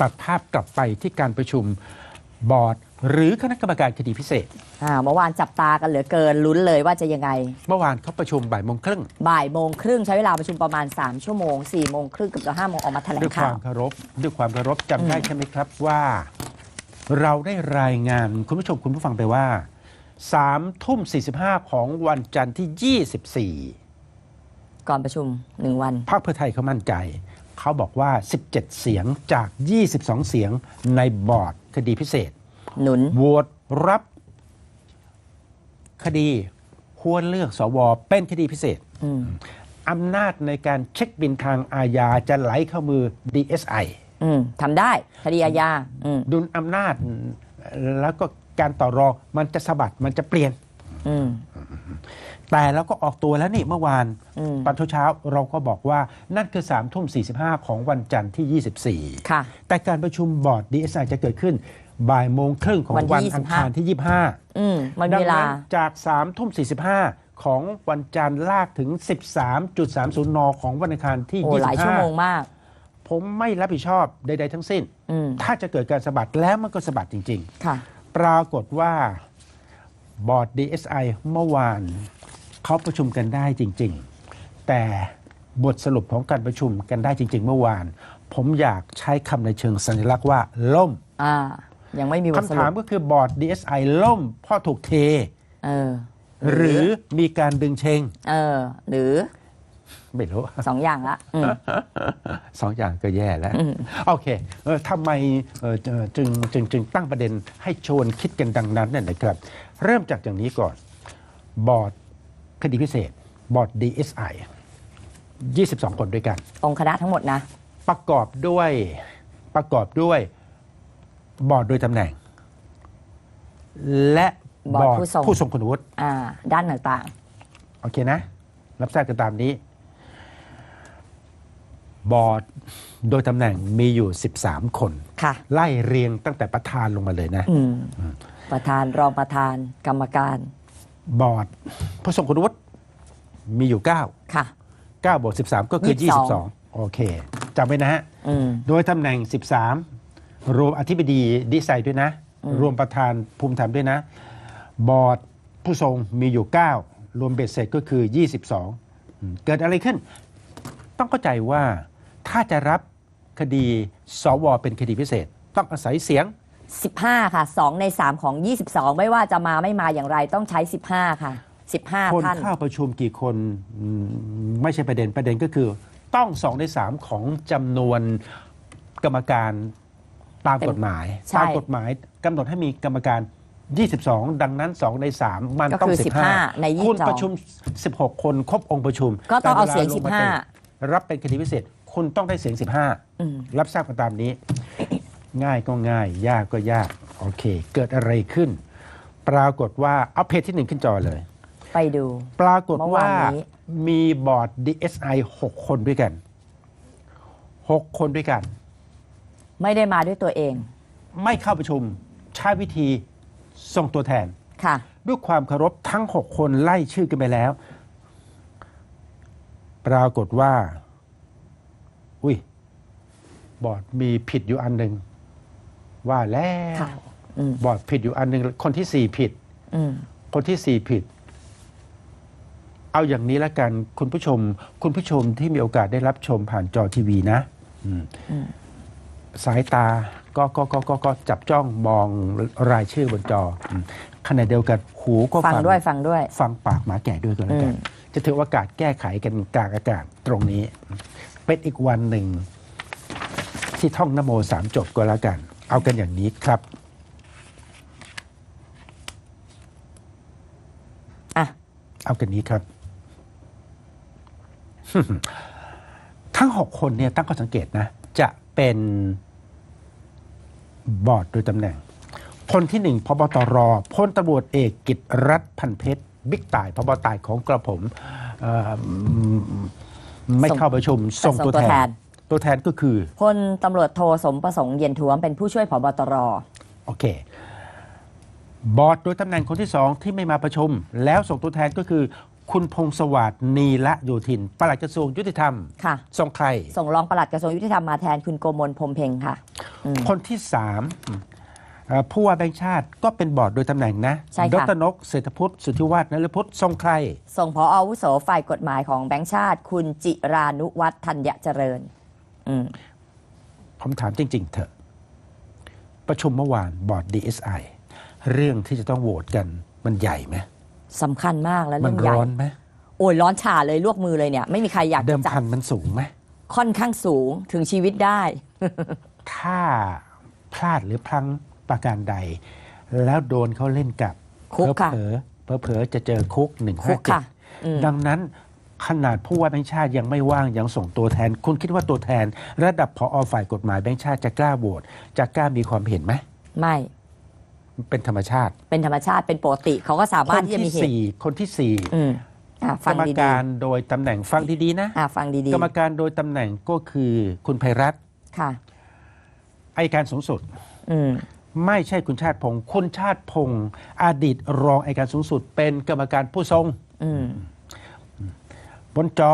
ตัดภาพกลับไปที่การประชุมบอร์ด หรือคณะกรรมการคดีพิเศษ อ่าเมื่อวานจับตากันเหลือเกินลุ้นเลยว่าจะยังไง เมื่อวานเขาประชุมบ่ายโมงครึ่งบ่ายโมงครึ่งใช้เวลาประชุมประมาณ 3 ชั่วโมง4โมงครึ่งเกับจะห้าโมงออกมาแถลด้วงยคข่าวาวมเคารพด้วยความเคารพจำได้อืมใช่ไหมครับว่า เราได้รายงานคุณผู้ชมคุณผู้ฟังไปว่า3ทุ่ม45ของวันจันทร์ที่24ก่อนประชุม 1 วัน พรรคเพื่อไทยเขามั่นใจ เขาบอกว่า 17 เสียงจาก 22 เสียงในบอร์ดคดีพิเศษหนุนโหวตรับคดีควรเลือกสวเป็นคดีพิเศษอืมอำนาจในการเช็คบินทางอาญาจะไหลเข้ามือ DSI อืมทำได้คดีอาญาอืมดุลอำนาจแล้วก็การต่อรองมันจะสะบัดมันจะเปลี่ยนอืม แต่เราก็ออกตัวแล้วนี่เมื่อวานอืมตอนเช้าๆเราก็บอกว่านั่นคือ3ามทุ่มสีของวันจันทร์ที่ 24 ค่ะ แต่การประชุมบอร์ด DSI จะเกิดขึ้นบ่ายโมงครึ่งของวันที่วัน25อังคารที่ 25อืมมันดัเวงลานั้นจาก3ทุ่ม45 ของวันจันทร์ลากถึง 13.30 น ของวันอังคารที่ โอ้หลายชั่วโมงมาก25ผมไม่รับผิดชอบใด ๆ ทั้งสิ้น อืมถ้าจะเกิดการสะบัดแล้วมันก็สะบัดจริง ค่ะ ๆ ปรากฏว่าบอร์ด DSI เมื่อวาน เขาประชุมกันได้จริง ๆ แต่บทสรุปของการประชุมกันได้จริง ๆ เมื่อวาน ผมอยากใช้คำในเชิงสัญลักษณ์ว่า ล่มอ่ายังไม่มีบทสคำรุถามปก็คือบอร์ด DSI ล่มเพ่อถูกเท เออ หรือมีการดึงเชงเออ หรือไม่รู้สองอย่างละอืม สองอย่างก็แย่แล้ว อืม โอเคเออทำไมเอ่อเอ่อจึงจึงจึงตั้งประเด็นให้ชวนคิดกันดังนั้นเนี่ยนะครับ เริ่มจากอย่างนี้ก่อน บอร์ด คดีพิเศษ บอร์ด DSI 22 คนด้วยกัน องค์คณะทั้งหมดนะ ประกอบด้วยประกอบด้วยบอร์ดโดยตำแหน่ง และบอร์ดผู้ทรง ผู้ทรงคุณวุฒิอ่า ด้านต่างโอเคนะ รับทราบกันตามนี้ บอร์ดโดยตำแหน่งมีอยู่ 13 คน ๆ ค่ะ ไล่เรียงตั้งแต่ประธานลงมาเลยนะ อืม ประธานรองประธานกรรมการ บอร์ดผู้ทรงคุณวุฒิมีอยู่ 9 ค่ะ 9บวก13 ก็คือ 22 22 โอเคจำไว้นะฮะ อืม โดยตำแหน่ง 13 รวมอธิบดีดีไซน์ด้วยนะ รวมประธานภูมิธรรมด้วยนะ บอร์ดผู้ทรงมีอยู่ 9 รวมเบ็ดเสร็จก็คือ 22อืมเกิดอะไรขึ้น ต้องเข้าใจว่าถ้าจะรับคดีสวเป็นคดีพิเศษ ต้องอาศัยเสียง 15 ค่ะ 2 ใน 3 ของ 22 ไม่ว่าจะมาไม่มาอย่างไรต้องใช้ 15 ค่ะคน15ท่าน เข้าประชุมกี่คนอืมไม่ใช่ประเด็นประเด็นก็คือ ต้องสองในสามของจำนวนกรรมการตามกฎหมาย ใช่ตามกฎหมายกำหนดให้มีกรรมการ 22 ดังนั้น 2 ใน 3 มันก็ต้อง คือ15ในคุณ22ประชุม 16 คนครบองค์ประชุมก็ต้องเอาเสียง แต่วลลมเป็นรับเป็นคดีพิเศษ คุณต้องได้เสียงอืม15 รับทราบกันตามนี้ ง่ายก็ง่าย ยากก็ยาก โอเค เกิดอะไรขึ้น ปรากฏว่าเอาเพจที่หนึ่งขึ้นจอเลย ไปดู ปรากฏเมื่อวาว่านนี้มีบอร์ด DSI 6 คนด้วยกัน 6 คนด้วยกัน ไม่ได้มาด้วยตัวเอง ไม่เข้าประชุมใช้วิธีส่งตัวแทนค่ะ ด้วยความเคารพทั้ง 6 คนไล่ชื่อกันไปแล้ว ปรากฏว่า อุ้ยบอร์ดมีผิดอยู่อันหนึ่ง ว่าแล้วค่ะอืม บอร์ดผิดอยู่อันหนึ่งคนที่สี่ผิด อืม คนที่สี่ผิด เอาอย่างนี้ละกันคุณผู้ชม คุณผู้ชมที่มีโอกาสได้รับชมผ่านจอทีวีนะอืมอืมสายตาก็ก็ก็ก็ก็จับจ้องมองรายชื่อบนจออืมขณะเดียวกันหูก็ฟังด้วยฟังด้วย ฟังปากหมาแก่ด้วยก็แล้วกันอืมจะถือโอกาสแก้ไขกันกลางอากาศตรงนี้ เป็นอีกวันหนึ่ง ที่ท่องนโมสามจบก็แล้วกัน เอากันอย่างนี้ครับอะเอากันนี้ครับ ทั้งหกคนเนี่ยตั้งข้อสังเกตนะ จะเป็นบอร์ดโดยตำแหน่งคนที่หนึ่งพบตรพลตำรวจเอกกิตรัฐพันเพชรบิ๊กต่ายพบตายของกระผมเอ่อไม่ส่งเข้าประชุมส่งส่งตัวตัวแทแทนน ตัวแทนก็คือพลตำรวจโทสมประสงค์เย็นท้วมเป็นผู้ช่วยผบตร โอเค บอร์ดโดยตำแหน่งคนที่สองที่ไม่มาประชุม แล้วส่งตัวแทนก็คือ คุณพงศวัสดิ์นีละโยธินปลัดกระทรวงยุติธรรมค่ะ ส่งใคร ส่งรองปลัดกระทรวงยุติธรรมมาแทนคุณโกมลพรหมเพ็งค่ะอืม คนที่สามเอ่อผู้ว่าแบงค์ชาติก็เป็นบอร์ดโดยตำแหน่งนะใช่ค่ะ ดรนกเศรษฐพุทธสุทธิวัฒน์นฤพุทธทรงใคร ส่งพออาวุโสฝ่ายกฎหมายของแบงค์ชาติ คุณจิรานุวัฒน์ธัญเจริญอืม ผมถามจริง ๆ เถอะ ประชุมเมื่อวานบอร์ด DSI เรื่องที่จะต้องโหวตกันมันใหญ่ไหมสำคัญมากและมัเรื่องใหญ่ร้อนไหมโอ้ยร้อนฉาเลยลวกมือเลยเนี่ย ไม่มีใครอยากเดิจะมจัพับนมันสูงไหมค่อนข้างสูงถึงชีวิตได้ ถ้าพลาดหรือพลั้งประการใด แล้วโดนเขาเล่นกับคุกค่ะ เผลอๆเผลอๆจะเจอคุกหนึ่งคุห้ากเจ็ดค่ะ อืม ดังนั้น ขนาดผู้ว่าแบงค์ชาติยังไม่ว่างยังส่งตัวแทน คุณคิดว่าตัวแทน ระดับพออฝ่ายกฎหมายแบงค์ชาติจะกล้าโหวตจะกล้ามีความเห็นไหมไม่เป็นธรรมชาติ เป็นธรรมชาติเป็นปกติเขาก็สาคมารถนที่จะมีที่เหตุสี่คนที่สี่อืมอะกฟัรงรมดีการโดยตำแหน่งฟังดีๆนะๆอะฟังดีกรรมการโดยตำแหน่งก็คือคุณไพรัตน์ๆค่ะอายการสูงสุดอืมไม่ใช่คุณชาติพงศ์คุณชาติพงศ์อดีตรองอายการสูงสุด เป็นกรรมการผู้ทรงอืม บนจอ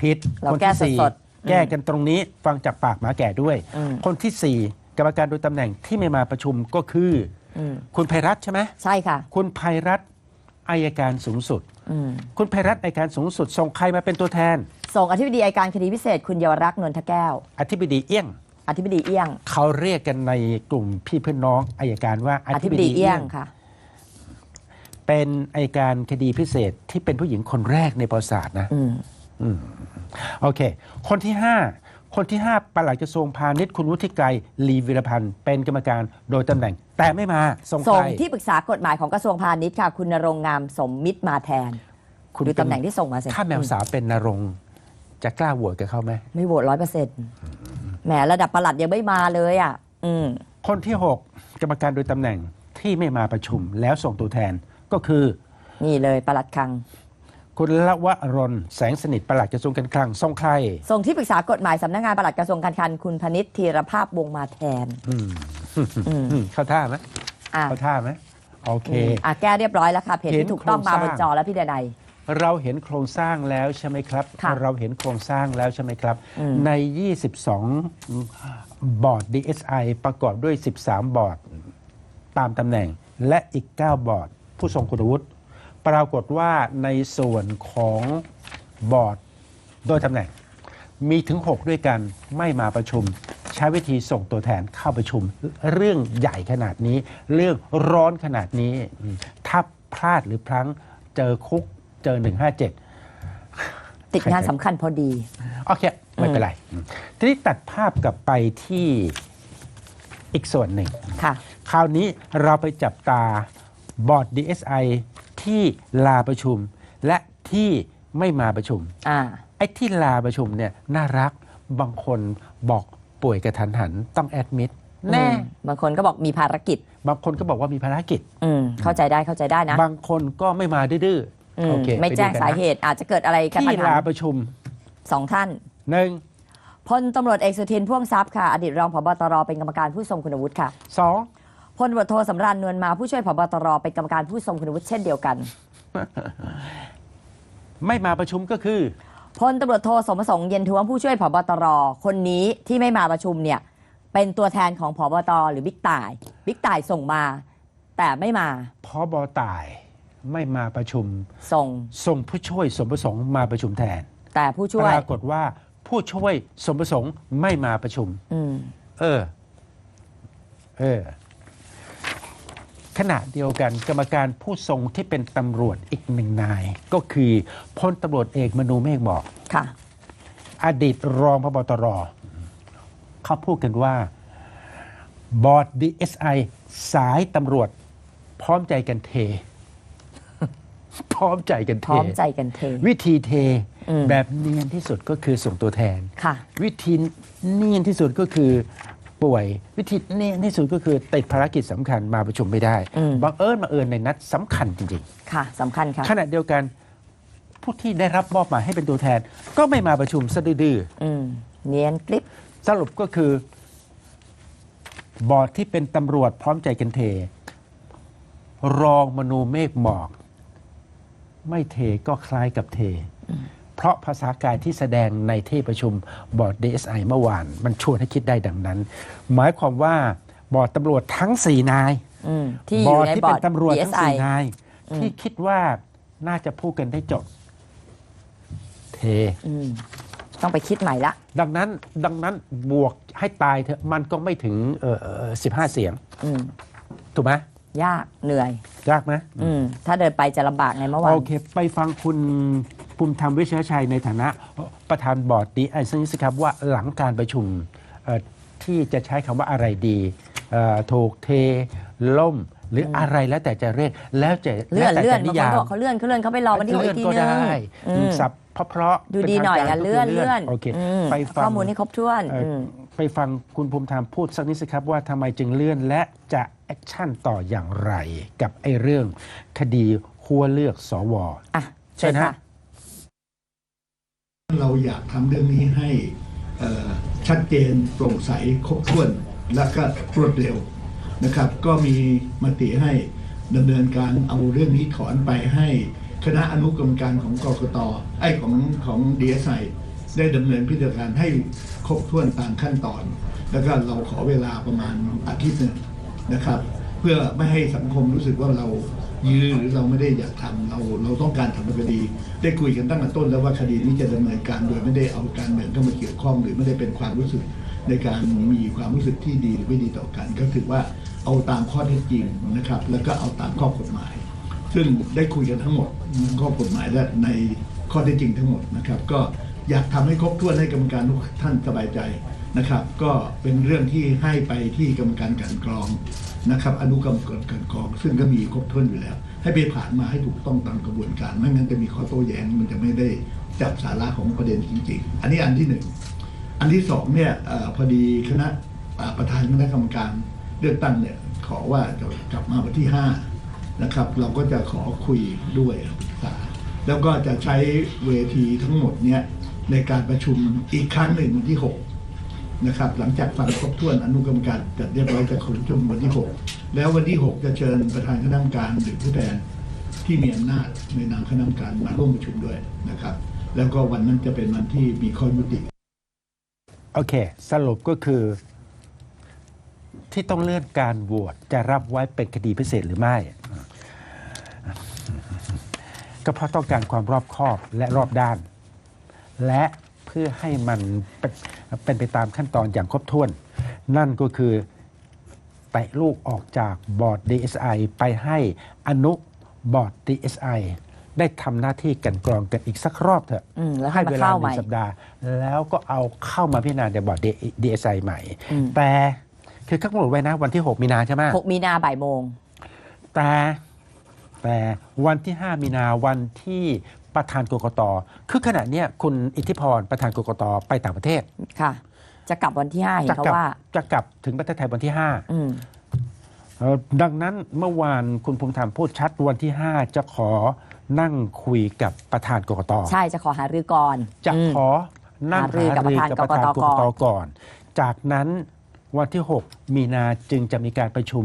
ผิดเราคนแก้ที่สี่สดๆแก้กันตรงนี้ฟังจากปากหมาแก่ด้วย อืม คนที่สี่กรรมการโดยตำแหน่งที่ไม่มาประชุมก็คือ อืมคุณไพรัตน์ใช่ไหมใช่ค่ะ คุณไพรัตน์อายการสูงสุด อืม คุณไพรัตน์อายการสูงสุดส่งใครมาเป็นตัวแทน ส่งอธิบดีอัยการคดีพิเศษ คุณเยาวรักษ์นนทแก้ว อธิบดีเอี้ยง อธิบดีเอี้ยง เขาเรียกกันในกลุ่มพี่เพื่อนน้องอายการว่าออธิธิบบดีดีเอี้เอี้ยยงงค่ะ เป็นอายการคดีพิเศษที่เป็นผู้หญิงคนแรกในประวัติศาสตร์นะอืมโอเค คนที่5คนที่ 5ปลัดกระทรวงพาณิชย์คุณวุฒิไกรลีวิรพันธ์เป็นกรรมการโดยตำแหน่ง แต่ไม่มาส่งส่ใคงรที่ปรึกษากฎหมายของกระทรวงพาณิชย์ค่ะ คุณนรงค์งามสมมิตรมาแทน คุณดูเป็ตำแหน่งที่ส่งมาสิถ้าแมวสาวเป็นนรงค์จะกล้าโหวตกับเขาไหมไม่โหวตร้อยเปอร์เซ็นต์แหมระดับประหลัดยังไม่มาเลยอะ อืมคนที่ 6 กรรมการโดยตำแหน่งที่ไม่มาประชุมแล้วส่งตัวแทน ก็คือ นี่เลยประหลัดคลัง คุณละวรนแสงสนิทปลัดกระทรวงการคลังส่งใครส่งที่ปรึกษากฎหมายสำนักงานปลัดกระทรวงการคลังคุณพนิษฐ์ธีรภาพวงศ์มาแทนอืมอืมอืมเข้าท่าไหมอะเข้าท่าไหมโอเค อืมอะแก้เรียบร้อยแล้วค่ะเพจเห็นที่ถูกต้องมาโครงสบร้างนจอแล้วพี่เดนัย เราเห็นโครงสร้างแล้วใช่ไหมครับ ค่ะเราเห็นโครงสร้างแล้วใช่ไหมครับ อืม ใน 22 บอร์ด DSI ประกอบด้วย 13 บอร์ด ตามตำแหน่งและอีก 9 บอร์ด ผู้ทรงคุณวุฒิปรากฏว่าในส่วนของบอร์ดโดยตำแหน่ง มีถึง 6 ด้วยกันไม่มาประชุม ใช้วิธีส่งตัวแทนเข้าประชุม เรื่องใหญ่ขนาดนี้ เรื่องร้อนขนาดนี้อืมถ้าพลาดหรือพลั้งเจอคุกเจอ 157 ติดงานสำคัญพอดี โอเค ไม่เป็นไรอืมทีนี้ตัดภาพกลับไปที่อีกส่วนหนึ่งค่ะคราวนี้เราไปจับตา บอร์ด DSI ที่ลาประชุม และที่ไม่มาประชุม อ่า ไอ้ที่ลาประชุมเนี่ยน่ารักบางคนบอกป่วยกระทันหันต้องแอดมิดแน่ อืมบางคนก็บอกมีภารกิจ บางคนก็บอกว่ามีภารกิจ อืม เข้าใจได้เข้าใจได้นะบางคนก็ไม่มาดื้ออืๆมโอเคไม่ปดูแจ้งกันนะสาเหตุอาจจะเกิดอะไรกันที่ปัญหาลาประชุมสองท่าน หนึ่งพลตำรวจเอกสุทินพ่วงทรัพย์ค่ะ อดีตรองผบตรเป็นกรรมการผู้ทรงคุณวุฒิค่ะ สอง พลตำรวจโทสำราญนวลมาผู้ช่วยผบตรเป็นกรรมการผู้ทรงคุณวุฒิเช่นเดียวกัน ไม่มาประชุมก็คือพลตำรวจโทสมประสงค์เย็นท้วงผู้ช่วยผบตรคนนี้ที่ไม่มาประชุมเนี่ย เป็นตัวแทนของผบตรหรือบิ๊กต่ายบิ๊กต่ายส่งมา แต่ไม่มาพอบอตายไม่มาประชุม ส่ง ส่งผู้ช่วยสมประสงค์มาประชุมแทน แต่ผู้ช่ปวยรากฏว่าผู้ช่วยสมประสงค์ไม่มาประชุม อืม เออ เออ ขณะเดียวกันกรรมการผู้ทรงที่เป็นตำรวจอีกหนึ่งนาย ก็คือพลตำรวจเอกมนูเมฆบอก ค่ะ อดีตรองพบตรเขาพูดกันว่า บอร์ด DSI สายตำรวจ พร้อมใจกันเท พร้อมใจกันพเทร้อมใจกันเท วิธีเทอืมแบบเนียนที่สุดก็คือส่งตัวแทน ค่ะ วิธีเนียนที่สุดก็คือ ป่วยวิธีเนียนที่สุดก็คือติดภารกิจสำคัญมาประชุมไม่ได้อืมบังเอิญมาเอิญในนัดสำคัญจริงค่ะสำคัญค่ะๆขณะเดียวกัน ผู้ที่ได้รับมอบหมายให้เป็นตัวแทน ก็ไม่มาประชุมซะดื้ออืมเนียนกริปๆสรุปก็คือบอร์ดที่เป็นตำรวจพร้อมใจกันเท รองมนูเมฆหมอก ไม่เทก็คล้ายกับเท เพราะภาษากายที่แสดงในที่ประชุมบอร์ด DSI เมื่อวาน มันชวนให้คิดได้ดังนั้น หมายความว่าบอร์ดตำรวจทั้ง 4 นายอืมที่อยู่ในที่บอเป็ร์ดนตำรวจทั้ง DSI 4นาย ที่คิดว่าน่าจะพูดกันได้จบ เทอืมต้องไปคิดใหม่ละ ดังนั้นดังนั้นบวกให้ตายเถอะมันก็ไม่ถึงเอ่อสิบห้าเสียงอืมถูกไหมยากเหนื่อย ยากไหมอืมถ้าเดินไปจะลำบากไงเมื่อวานโอเค ไปฟังคุณ ภูมิธรรมเวชยชัยในฐานะประธานบอร์ดดีไอซ์นิสครับว่าหลังการประชุมเอ่อที่จะใช้คำว่าอะไรดีเอ่อถูกเทล่มหรืออะไรแล้วแต่จะเรียกแล้วจะเลื่อนแล้วแต่เลื่อนจะบางคนยามบอกเขาเลื่อนเขาเลื่อนเขาไปรอวันที่หกเลื่อีอนกทีก็นึงได้อืมสับเพราะๆดูดีหน่อยเป็อะทางการเลื่อนก็คืเลื่อนโอเคมไปฟังข้อมูลให้ครบถ้วนเอ่ออมไปฟังคุณภูมิธรรมพูดสักนิดสิครับว่าทำไมจึงเลื่อนและจะแอคชั่นต่ออย่างไร กับไอ้เรื่องคดีหัวเลือกสวอะเชิเชิญญฮะค่ะ เราอยากทำเรื่องนี้ให้ชัดเจนโปร่งใสครบถ้วน และก็รวดเร็วนะครับ ก็มีมติให้ดำเนินการเอาเรื่องนี้ถอนไปให้คณะอนุกรรมการของกกตไอ้ของของดีเอสไอได้ดำเนินพิจารณาให้ครบถ้วนตามขั้นตอน แล้วก็เราขอเวลาประมาณอาทิตย์หนึ่งนะครับ เพื่อไม่ให้สังคมรู้สึกว่าเรา ยื้อหรือเราไม่ได้อยากทำเราเราต้องการทำคดี ได้คุยกันตั้งแต่ต้นแล้วว่าคดีนี้จะดำเนินการโดยไม่ได้เอาการเมืองเข้ามาเกี่ยวข้อง หรือไม่ได้เป็นความรู้สึกในการมีความรู้สึกที่ดีหรือไม่ดีต่อกัน ก็คือว่าเอาตามข้อเท็จจริงนะครับ แล้วก็เอาตามข้อกฎหมาย ซึ่งได้คุยกันทั้งหมดข้อกฎหมายและในข้อเท็จจริงทั้งหมดนะครับ ก็อยากทำให้ครบถ้วนให้กรรมการทุกท่านสบายใจนะครับ ก็เป็นเรื่องที่ให้ไปที่กรรมการกลันกรอง นะครับอนุกรรมการกลันกอง ซึ่งก็มีครบถ้วนอยู่แล้ว ให้ไปผ่านมาให้ถูกต้องตามกระบวนการ ไม่งั้นจะมีข้อโต้แย้งมันจะไม่ได้จับสาระของประเด็นจริง ๆ อันนี้อันที่หนึ่งอันที่สองเนี่ยอพอดีคณะประธานคณะกรรมการเลือกตั้งเนี่ยขอว่าจะกลับมาวันที่ห้านะครับ เราก็จะขอคุยด้วยปรึกษาแล้วก็จะใช้เวทีทั้งหมดเนี่ยในการประชุมอีกครั้งหนึ่งวันที่หก นะครับ หลังจากฟังครบถ้วนอนุกรรมการจัดเรียบร้อยจะขอประชุมวันที่หกแล้ววันที่หกจะเชิญประธานคณะกรรมการหรือผู้แทนที่มีอำนาจในนามคณะกรรมการมาร่วมประชุมด้วยนะครับ แล้วก็วันนั้นจะเป็นวันที่มีข้อยุติโอเค สรุปก็คือ ที่ต้องเลื่อนการโหวตจะรับไว้เป็นคดีพิเศษหรือไม่ ก็เพราะต้องการความรอบคอบและรอบด้าน และ เพื่อให้มันเป็นเป็นไปตามขั้นตอนอย่างครบถ้วน นั่นก็คือแตะลูกออกจากบอร์ด DSI ไปให้อนุบอร์ด DSI ได้ทำหน้าที่กลันกรองกันอีกสักรอบเถอะอืมแล้วให้ให้เวมาลาเข้าหใหนึ่ม่งสัปดาห์ แล้วก็เอาเข้ามาพิจารณาในบอร์ด DSI ใหม่อืมแต่คือข้างหมดไว้นะวันที่ 6 มีนาใช่ไหมหกมีนาบ่ายโมง แต่แต่วันที่ 5 มีนาวันที่ ประธานกกตคือขณะเนี้ยคุณอิทธิพรประธานกกตไปต่างประเทศ ค่ะ จะกลับวันที่ห้าเห็นจะเขากลัว่า จะกลับถึงประเทศไทยวันที่5อืม เอ่อดังนั้นเมื่อวานคุณภูมิธรรมพูดชัดวันที่5จะขอนั่งคุยกับประธานกกต ใช่จะขอหารือก่อนจะอืมขอนั่งหารือกับประธานหประธานกกกกตตก่อน จากนั้นวันที่ 6 มีนาจึงจะมีการประชุม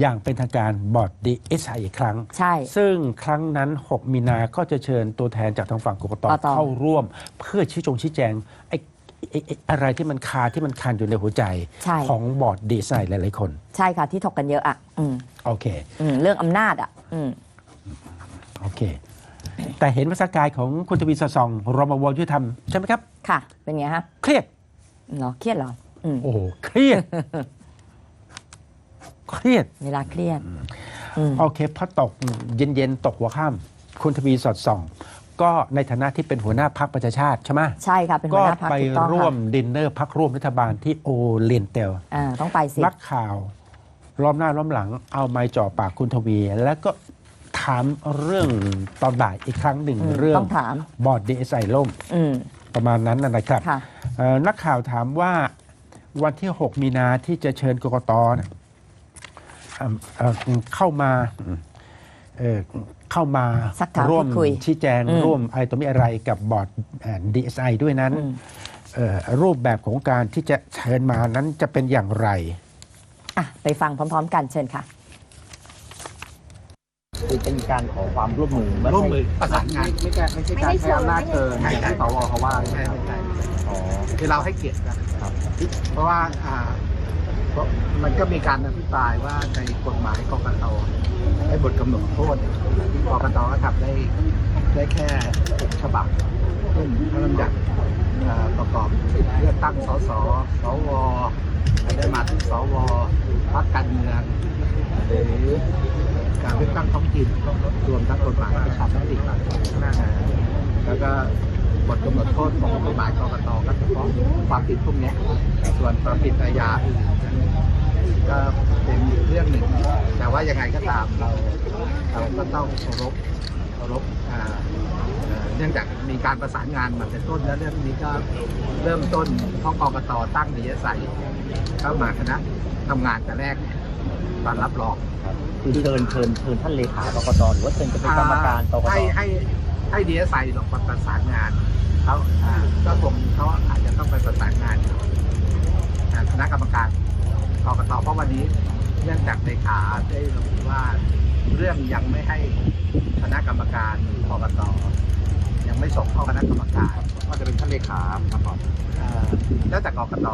อย่างเป็นทางการบอร์ดดีเอสไออีกครั้ง ใช่ ซึ่งครั้งนั้น 6 มีนาก็จะเชิญตัวแทนจากทางฝั่งกกตกกต เข้าร่วม เพื่อชี้จงชี้แจงไอ้ไอ้ไอ้อะไรที่มันคาที่มันคันอยู่ในหัวใจ ใช่ ของบอร์ดดีเอสไอหลายๆคน ใช่ค่ะที่ถกกันเยอะอะอืมโอเค อืมเรื่องอำนาจอะอืม โอเค แต่เห็นภาษากายของคุณทวีสอดส่องรมวยุทธรรมใช่ไหมครับ ค่ะ เป็นไงฮะเครียดเหรอเครียดเหรออืม โอ้โหเครียด เครียด เวลาเครียดอืม โอเคพอตกเย็นๆ ตกหัวค่ำคุณทวีสอดส่อง ก็ในฐานะที่เป็นหัวหน้าพักประชาชาติใช่ไหมใช่ค่ะ เป็นหัก็วหน้าพักไปถูกต้องร่วค่ะมดินเนอร์พักร่วมรัฐบาลที่โอเลียนเตล อ่าต้องไปสิ นักข่าวล้อมหน้าล้อมหลังเอาไม้จ่อปากคุณทวี แล้วก็ถามเรื่องตอนบ่ายอีกครั้งหนึ่งอืมเรื่องต้องถาม บอร์ดดีเอสไอล่มอืม ประมาณนั้นนะนะครับค่ะ เอ่อนักข่าวถามว่าวันที่ 6 มีนาที่จะเชิญกกตเนี่ย เอ่อเอ่อเข้ามาเอ่อเข้ามาสักถามร่วมพูดคุยชี้แจงอืมร่วมอะไรตัวมีอะไรกับบอร์ดดีเอสไอด้วยนั้นอืมเอ่อรูปแบบของการที่จะเชิญมานั้นจะเป็นอย่างไรอะไปฟังพร้อม ๆ กันเชิญค่ะคือเป็นการขอความร่วมมือไร่วมมือประสานงานไม่ใช่ไม่ใช่การใช้อำนาจเกินอย่างที่สวเขาว่าใช่ใช่อ๋อคือเราให้เกียรติกันครับเพราะว่าอ่า เพราะมันก็มีการอภิปรายว่าในกฎหมายกกตให้บทกำหนดโทษกกตก็ทำได้ได้แค่หกฉบับเช่นพระราชบัญญัติอ่าประกอบเลือกตั้งสสสวได้มาถึงสวพรรคการเมืองหรือการเลือกตั้งท้องถิ่นรวมทั้งกฎหมายประชาธิปไตยแล้วก็ บทกำหนดโทษของกฎหมายกกตก็เฉพาะความผิดพวกนี้ส่วนความผิดอาญาอื่นก็เป็นอีเรื่องหนึ่ง แต่ว่ายังไงก็ตามเราเราก็ต้องเคารพเคารพเนื่องจากมีการประสานงานมาเป็นต้นแล้วเรื่องนี้ก็เริ่มต้นเพราะกกตตั้งนิยสัยเข้ามาคณะทำงานแต่แรกตอนรับรองคือเชิญเชิญเชิญท่านเลขากกตหรือว่าเชิญจะเป็นกรรมการกกตให้ให้ให้ดีเอสไอลงประสานงาน เขาอ่าก็คงเขาอาจจะต้องไปประสานงานกับอ่าคณะกรรมการกกตเพราะวันนี้เนื่องจากเลขาได้ระบุว่าเรื่องยังไม่ให้คณะกรรมการกกตยังไม่ส่งเข้าคณะกรรมการว่าจะเป็นท่านเลขามาก่อนอ่าแล้วแต่กกต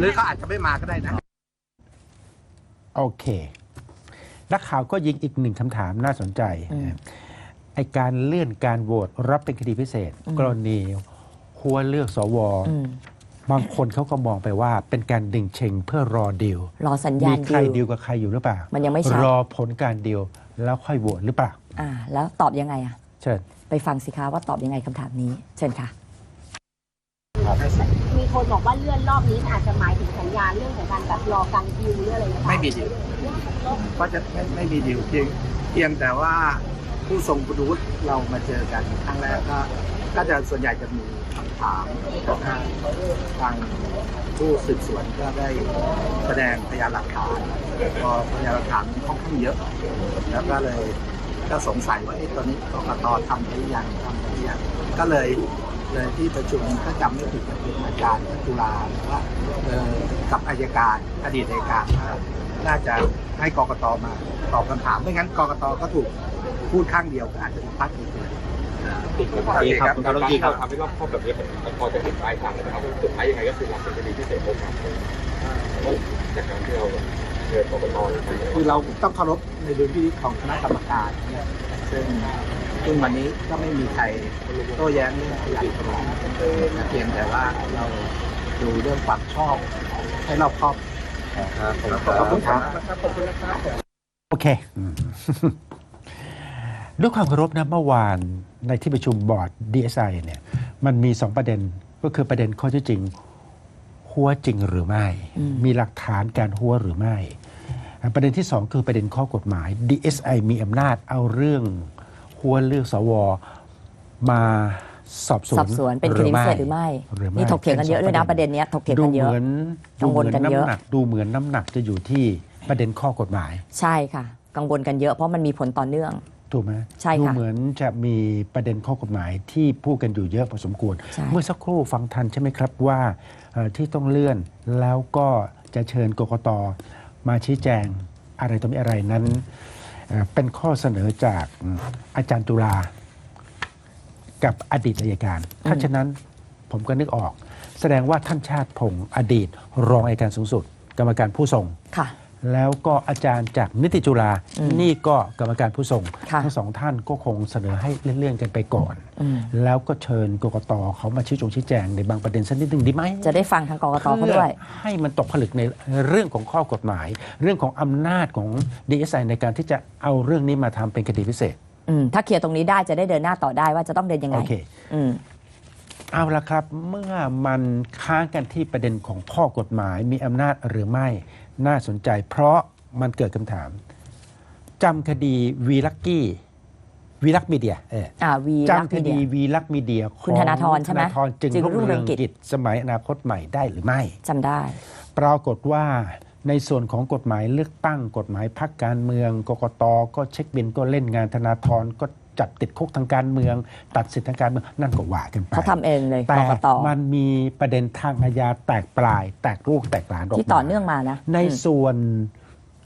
หรือเขาอาจจะไม่มาก็ได้นะ โอเคนักข่าวก็ยิงอีกหนึ่งคำถามน่าสนใจอืม ไอการเลื่อนการโหวตรับเป็นคดีพิเศษอืมกรณีหัวเลือกสวอืมบางคนเขาก็มองไปว่าเป็นการดึงเชงเพื่อรอดีลรอสัญญามีณใครดีดิลวกับใครอยู่หรือเปล่า มันยังไม่ชัดรอผลการดีลแล้วค่อยโหวตหรือเปล่า อ่า แล้วตอบยังไงอะ เชิญ ไปฟังสิคะว่าตอบยังไงคำถามนี้ เชิญค่ะ มีคนบอกว่าเลื่อนรอบนี้อาจจะหมายถึงสัญญาณเรื่องของการแบบรอการดิวหรืออะไรหรือเปล่าไม่มีดิวก็จะไม่ไม่มีดิวเพียงเพียงแต่ว่า ผู้ทรงคุณวุฒิเรามาเจอกันครั้งแรกก็ก็จะส่วนใหญ่จะมีคำถามทางทางผู้สืบสวนก็ได้แสดงพยานหลักฐานพอพยานหลักฐานค่อนข้างเยอะ แล้วก็เลยก็สงสัยว่าไอ้ตัวนี้กกตทำไปหรือยังทำไปหรือยังก็เลยเลยที่ประชุมถ้าจำไม่ผิดจะเป็นอาจารย์จุฬาว่าเอ่อกับอายการอดีตอายการว่าน่าจะให้กกตมาตอบคำถามไม่งั้นกกตก็ถูก พูดข้างเดียวก็อาจจะถูกพลาดพิงเลยโอเคครับคุณการกำลังที่ครัเราบทำให้รอบครอบแบบนี้มันพอจะเห็นปลายทางแล้วนะครับว่าสุดท้ายยังไงก็คือรับเป็นคดีพิเศษโอกาสจากการที่เราเดินกกตคือเราต้องเคารพในดุลพินิจของคณะกรรมการเนี่ยซึ่งซึ่งวันนี้ก็ไม่มีใครโต้แย้งเรื่องพยานหลักฐานเพียงแต่ว่าเราดูเรื่องความชอบให้รอบครอบขอบคุณครับโอเคอืม ด้วยความเคารพนะเมื่อวานในที่ประชุมบอร์ด DSI เนี่ยมันมีสองประเด็นก็คือประเด็นข้อเที่จริงหัวจริงหรือไม่อืมมีหลักฐานการหัวหรือไม่อะประเด็นที่สองคือประเด็นข้อกฎหมาย DSI มีอำนาจเอาเรื่องหัวเลือกสวมาสอบสวนสอบสวนเป็นคดีพิเศษหรือไม่หรือไม่นี่ถกเถียงกันเยอะด้วยนะประเด็นเนี้ยถกเถียงดูกันเยเหอะมือนกังวลกันเยอะดูหมืำหนัดูเหมือนน้ำหนักจะอยู่ที่ประเด็นข้อกฎหมาย ใช่ค่ะ กังวลกันเยอะเพราะมันมีผลต่อเนื่อง ถูกไหมใช่ดูค่ะ เหมือนจะมีประเด็นข้อกฎหมายที่พูดกันอยู่เยอะพอสมควร ใช่ เมื่อสักครู่ฟังทันใช่ไหมครับว่าเอ่อที่ต้องเลื่อนแล้วก็จะเชิญกกตมาชี้แจงอะไรต่อมีอะไรนั้นเอ่อเป็นข้อเสนอจากอืมอาจารย์ตุลากับอดีตอายการ ถ้าฉะนั้นผมก็นึกออก แสดงว่าท่านชาติพงศ์อดีต รองอัยการสูงสุด กรรมการผู้ทรง ค่ะ แล้วก็อาจารย์จากนิติจุฬาอืมนี่ก็กรรมการผู้ส่งค่ะทั้งสองท่านก็คงเสนอให้เลื่อนๆกันไปก่อนอืมแล้วก็เชิญกกตเขามาชี้จงชี้แจงในบางประเด็นสักนิดหนึ่งดีไหมจะได้ฟังทางกรกตเขาด้วยพื่อให้มันตกผลึกในเรื่องของข้อกฎหมาย เรื่องของอำนาจของ DSI ในการที่จะเอาเรื่องนี้มาทำเป็นคดีพิเศษอืมถ้าเคลียร์ตรงนี้ได้จะได้เดินหน้าต่อได้ว่าจะต้องเดินยังไงโอเคอืมเอาละครับ เมื่อมันค้างกันที่ประเด็นของข้อกฎหมายมีอำนาจหรือไม่ น่าสนใจ เพราะมันเกิดคำถามจำคดีวีลักกี้วีลักมีเดียเอออ่าวีรักจำคมีเดีดียวีลักมีเดียคุณธนาธรใช่ไหมธนาธรจึงจึงรุ่รุ่งงเรืเรือองงกิจกิจสมัยอนาคตใหม่ได้หรือไม่จำได้ ปรากฏว่าในส่วนของกฎหมายเลือกตั้งกฎหมายพักการเมืองกกตก็เช็คบินก็เล่นงานธนาธรก็ จับติดคุกทางการเมือง ตัดสิทธิทางการเมืองนั่นก็ว่ากันไปเขาทำเองเลยแต่กกตมันมีประเด็นทางอาญาแตกปลาย แตกลูกแตกหลานออกมาที่ต่อเนื่องมานะในอืมส่วน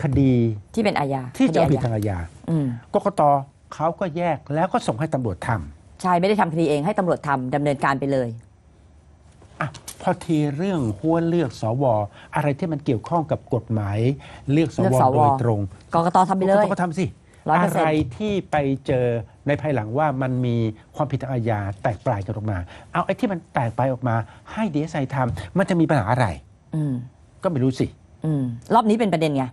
คคดีที่เป็นอาญาที่จะเอาคผิดดีทางอาญาอืมกกตเขาก็แยกแล้วก็ส่งให้ตำรวจทำใช่ไม่ได้ทำคดีเองให้ตำรวจทำดำเนินการไปเลยอะพอทีเรื่องหัวเลือกสวอะไรที่มันเกี่ยวข้องกับกฎหมาย เลือกสเลืวอกสวโดยตรงกกตทำไปเลยกกตก็ทำสิ 100%อะไรที่ไปเจอในภายหลังว่ามันมีความผิดทางอาญาแตกปลายกันออกมา เอาไอ้ที่มันแตกปลายออกมาให้ดีเอสไอทำมันจะมีปัญหาอะไร อืม ก็ไม่รู้สิ อืม รอบนี้เป็นประเด็นไง